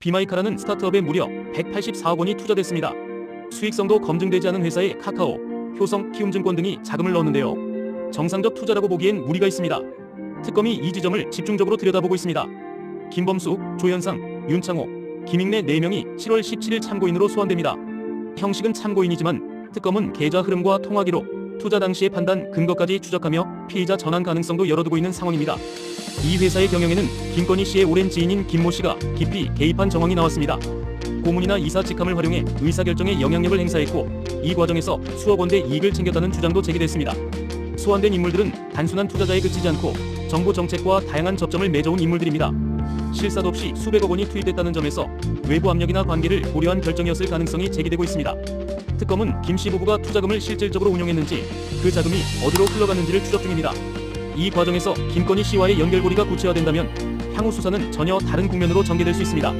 비마이카라는 스타트업에 무려 184억 원이 투자됐습니다. 수익성도 검증되지 않은 회사에 카카오, 효성, 키움증권 등이 자금을 넣었는데요. 정상적 투자라고 보기엔 무리가 있습니다. 특검이 이 지점을 집중적으로 들여다보고 있습니다. 김범수, 조현상, 윤창호, 김익래 4명이 7월 17일 참고인으로 소환됩니다. 형식은 참고인이지만 특검은 계좌 흐름과 통화 기록, 투자 당시의 판단 근거까지 추적하며 피의자 전환 가능성도 열어두고 있는 상황입니다. 이 회사의 경영에는 김건희 씨의 오랜 지인인 김모 씨가 깊이 개입한 정황이 나왔습니다. 고문이나 이사 직함을 활용해 의사결정에 영향력을 행사했고 이 과정에서 수억 원대 이익을 챙겼다는 주장도 제기됐습니다. 소환된 인물들은 단순한 투자자에 그치지 않고 정부 정책과 다양한 접점을 맺어온 인물들입니다. 실사도 없이 수백억 원이 투입됐다는 점에서 외부 압력이나 관계를 고려한 결정이었을 가능성이 제기되고 있습니다. 특검은 김 씨 부부가 투자금을 실질적으로 운용했는지 그 자금이 어디로 흘러갔는지를 추적 중입니다. 이 과정에서 김건희 씨와의 연결고리가 구체화된다면 향후 수사는 전혀 다른 국면으로 전개될 수 있습니다.